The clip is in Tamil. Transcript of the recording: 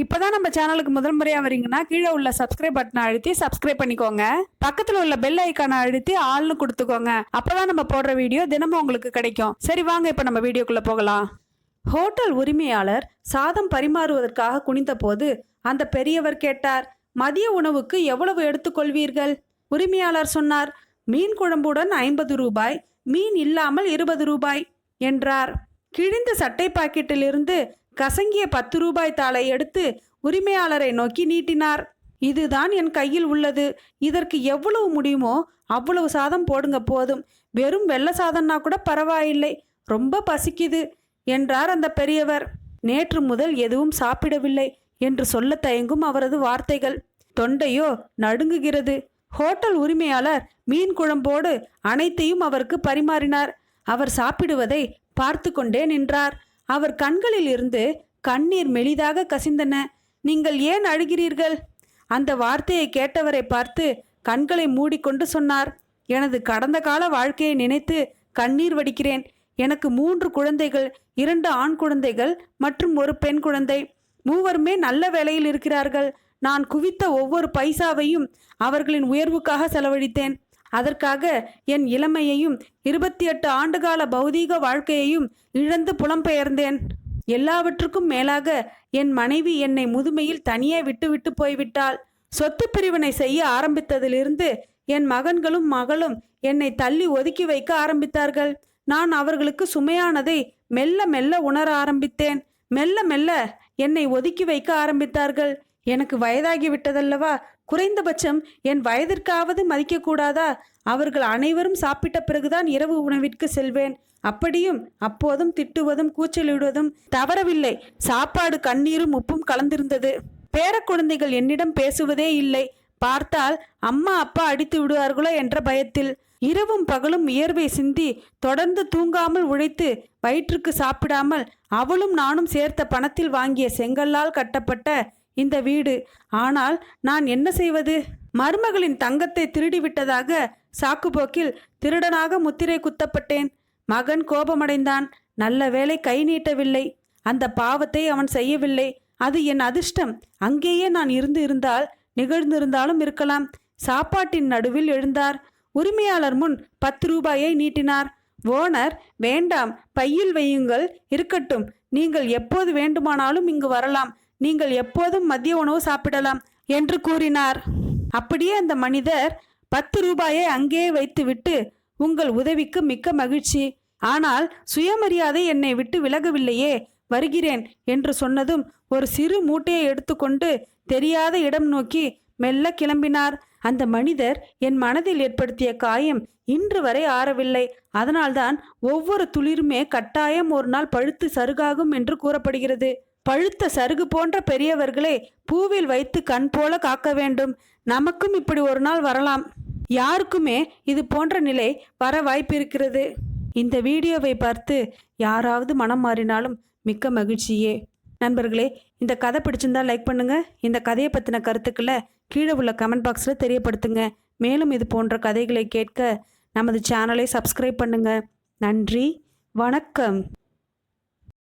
இப்போதான் நம்ம சேனலுக்கு முதல் முறையாக வரீங்கன்னா கீழே உள்ள சப்ஸ்கிரைப் பட்டனை அழுத்தி சப்ஸ்கிரைப் பண்ணிக்கோங்க. பக்கத்தில் உள்ள பெல் ஐக்கானை அழுத்தி ஆள்னு கொடுத்துக்கோங்க. அப்போதான் நம்ம போடுற வீடியோ தினமும் உங்களுக்கு கிடைக்கும். சரி வாங்க இப்போ நம்ம வீடியோக்குள்ளே போகலாம். ஹோட்டல் உரிமையாளர் சாதம் பரிமாறுவதற்காக குனிந்தபோது அந்த பெரியவர் கேட்டார் மதிய உணவுக்கு எவ்வளவு எடுத்துக்கொள்வீர்கள் உரிமையாளர் சொன்னார் மீன் குழம்புடன் ஐம்பது ரூபாய் மீன் இல்லாமல் இருபது ரூபாய் என்றார். கிழிந்த சட்டை பாக்கெட்டிலிருந்து கசங்கிய பத்து ரூபாய் தாளை எடுத்து உரிமையாளரை நோக்கி நீட்டினார். இதுதான் என் கையில் உள்ளது. இதற்கு எவ்வளவு முடியுமோ அவ்வளவு சாதம் போடுங்க போதும். வெறும் வெள்ளை சாதம்னா கூட பரவாயில்லை. ரொம்ப பசிக்குது என்றார் அந்த பெரியவர். நேற்று முதல் எதுவும் சாப்பிடவில்லை என்று சொல்ல தயங்கும் அவரது வார்த்தைகள். தொண்டையோ நடுங்குகிறது. ஹோட்டல் உரிமையாளர் மீன் குழம்போடு அனைத்தையும் அவருக்கு பரிமாறினார். அவர் சாப்பிடுவதை பார்த்து கொண்டே நின்றார். அவர் கண்களில் இருந்து கண்ணீர் மெலிதாக கசிந்தன. நீங்கள் ஏன் அழுகிறீர்கள்? அந்த வார்த்தையை கேட்டவரை பார்த்து கண்களை மூடிக்கொண்டு சொன்னார். எனது கடந்த கால வாழ்க்கையை நினைத்து கண்ணீர் வடிக்கிறேன். எனக்கு மூன்று குழந்தைகள் இரண்டு ஆண் குழந்தைகள் மற்றும் ஒரு பெண் குழந்தை. மூவருமே நல்ல வேலையில் இருக்கிறார்கள். நான் குவித்த ஒவ்வொரு பைசாவையும் அவர்களின் உயர்வுக்காக செலவழித்தேன். அதற்காக என் இளமையையும் இருபத்தி எட்டு ஆண்டுகால பௌதீக வாழ்க்கையையும் இழந்து புலம்பெயர்ந்தேன். எல்லாவற்றுக்கும் மேலாக என் மனைவி என்னை முதுமையில் தனியே விட்டுவிட்டு போய்விட்டாள். சொத்து பிரிவினை செய்ய ஆரம்பித்ததிலிருந்து என் மகன்களும் மகளும் என்னை தள்ளி ஒதுக்கி வைக்க ஆரம்பித்தார்கள். நான் அவர்களுக்கு சுமையானதை மெல்ல மெல்ல உணர ஆரம்பித்தேன். மெல்ல மெல்ல என்னை ஒதுக்கி வைக்க ஆரம்பித்தார்கள். எனக்கு வயதாகி விட்டதல்லவா? குறைந்தபட்சம் என் வயதிற்காவது மதிக்கக்கூடாதா? அவர்கள் அனைவரும் சாப்பிட்ட பிறகுதான் இரவு உணவிற்கு செல்வேன். அப்படியும் அப்போதும் திட்டுவதும் கூச்சலிடுவதும் தவறவில்லை. சாப்பாடு கண்ணீரும் உப்பும் கலந்திருந்தது. பேரக்குழந்தைகள் என்னிடம் பேசுவதே இல்லை. பார்த்தால் அம்மா அப்பா அடித்து விடுவார்களோ என்ற பயத்தில். இரவும் பகலும் வியர்வை சிந்தி தொடர்ந்து தூங்காமல் உழைத்து வயிற்றுக்கு சாப்பிடாமல் அவளும் நானும் சேர்த்த பணத்தில் வாங்கிய செங்கல்லால் கட்டப்பட்ட இந்த வீடு. ஆனால் நான் என்ன செய்வது? மருமகளின் தங்கத்தை திருடிவிட்டதாக சாக்குப்போக்கில் திருடனாக முத்திரை குத்தப்பட்டேன். மகன் கோபமடைந்தான். நல்ல வேளை கை நீட்டவில்லை. அந்த பாவத்தை அவன் செய்யவில்லை. அது என் அதிர்ஷ்டம். அங்கேயே நான் இருந்து இருந்தால் நிகழ்ந்திருந்தாலும் இருக்கலாம். சாப்பாட்டின் நடுவில் எழுந்தார். உரிமையாளர் முன் பத்து ரூபாயை நீட்டினார். ஓனர் வேண்டாம் பையில் வையுங்கள். இருக்கட்டும். நீங்கள் எப்போது வேண்டுமானாலும் இங்கு வரலாம். நீங்கள் எப்போதும் மதிய உணவு சாப்பிடலாம் என்று கூறினார். அப்படியே அந்த மனிதர் பத்து ரூபாயை அங்கேயே வைத்துவிட்டு உங்கள் உதவிக்கு மிக்க மகிழ்ச்சி. ஆனால் சுயமரியாதை என்னை விட்டு விலகவில்லையே வருகிறேன் என்று சொன்னதும் ஒரு சிறு மூட்டையை எடுத்துக்கொண்டு தெரியாத இடம் நோக்கி மெல்ல கிளம்பினார். அந்த மனிதர் என் மனதில் ஏற்படுத்திய காயம் இன்று வரை ஆறவில்லை. அதனால்தான் ஒவ்வொரு துளிருமே கட்டாயம் ஒரு நாள் பழுத்து சருகாகும் என்று கூறப்படுகிறது. பழுத்த சருகு போன்ற பெரியவர்களே பூவில் வைத்து கண் போல காக்க வேண்டும். நமக்கும் இப்படி ஒரு நாள் வரலாம். யாருக்குமே இது போன்ற நிலை வர வாய்ப்பிருக்கிறது. இந்த வீடியோவை பார்த்து யாராவது மனம் மாறினாலும் மிக்க மகிழ்ச்சியே. நண்பர்களே இந்த கதை பிடிச்சிருந்தா லைக் பண்ணுங்க. இந்த கதையை பற்றின கருத்துக்களை கீழே உள்ள கமெண்ட் பாக்ஸில் தெரியப்படுத்துங்க. மேலும் இது போன்ற கதைகளை கேட்க நமது சேனலை சப்ஸ்கிரைப் பண்ணுங்க. நன்றி. வணக்கம்.